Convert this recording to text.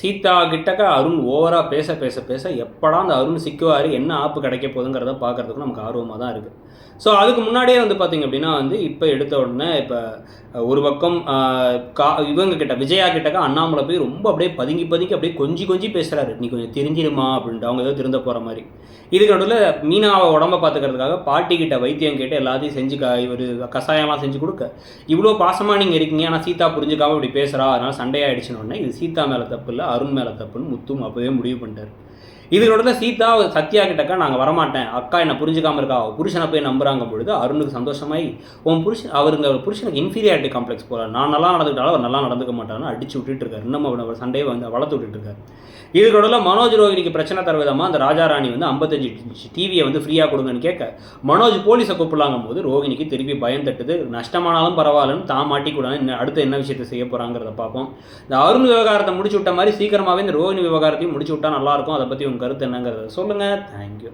சீதா கிட்டக்க அருண் ஓவராக பேச பேச பேச எப்படா அந்த அருண் சிக்குவார் என்ன ஆப்பு கிடைக்க போகுதுங்கிறத பார்க்குறதுக்கு நமக்கு ஆர்வமாக தான் இருக்குது ஸோ அதுக்கு முன்னாடியே வந்து பார்த்திங்க அப்படின்னா வந்து இப்போ எடுத்த உடனே இப்போ ஒரு பக்கம் கா இவங்க கிட்ட விஜயா கிட்டக்க அண்ணாமலை போய் ரொம்ப அப்படியே பதுங்கி பதுங்கி அப்படியே கொஞ்சி கொஞ்சி பேசுகிறாரு நீ கொஞ்சம் தெரிஞ்சிருமா? அப்படின்ட்டு அவங்க ஏதோ திருந்த போகிற மாதிரி. இதுக்கு நடுவில் மீனாவை உடம்ப பார்த்துக்கிறதுக்காக பாட்டி கிட்ட வைத்தியம் கேட்டு எல்லாத்தையும் செஞ்சு க இவர் கஷாயமாக செஞ்சு கொடுக்க. இவ்வளோ பாசமாக நீங்கள் இருக்கீங்க. ஆனால் சீதா புரிஞ்சுக்காம இப்படி பேசுகிறா அதனால் சண்டையாகிடுச்சுன்னு உடனே இது சீதா மேலே தப்பு இல்லை. அருண் மேலே தப்புன்னு முத்தும் அப்போவே முடிவு பண்ணிட்டார். இதனோட சீதா சத்யா கிட்டக்கா நாங்கள் வரமாட்டேன். அக்கா என்னை புரிஞ்சுக்காம இருக்கா? புருஷனை போய் நம்புறாங்க பொழுது அருணுக்கு சந்தோஷமாய் உன் புருஷன் அவருங்க புருஷனுக்கு இன்ஃபீரியாரிட்டி காம்ப்ளெக்ஸ் போகிறார் நான் நல்லா நடந்துக்கிட்டாலும் அவர் நல்லா நடந்துக்க மாட்டார்னு அடிச்சு விட்டுட்டு இருக்காரு இன்னும் அவர் சண்டையை வந்து வளர்த்து விட்டுட்டு இருக்காரு இதுக்கொடல மனோஜ் ரோகிணிக்கு பிரச்சனை தர விதமாக அந்த ராஜாராணி வந்து ஐம்பத்தஞ்சு டிவியை வந்து ஃப்ரீயாக கொடுங்கன்னு கேட்க மனோஜ் போலீஸை கூப்பிடலாங்கும் போது ரோகிணிக்கு திருப்பி பயம் தட்டுது. நஷ்டமானாலும் பரவாயில்லன்னு தான் மாட்டிக்கூடாது. என்ன அடுத்து என்ன விஷயத்தை செய்ய போகிறாங்கிறத பார்ப்போம். இந்த அருண் விவகாரத்தை முடிச்சு விட்ட மாதிரி சீக்கிரமாகவே இந்த ரோகிணி விவகாரத்தையும் முடிச்சு விட்டா நல்லாயிருக்கும் அதை பற்றி உங்கள் கருத்து என்னங்கிறத சொல்லுங்கள் தேங்க்யூ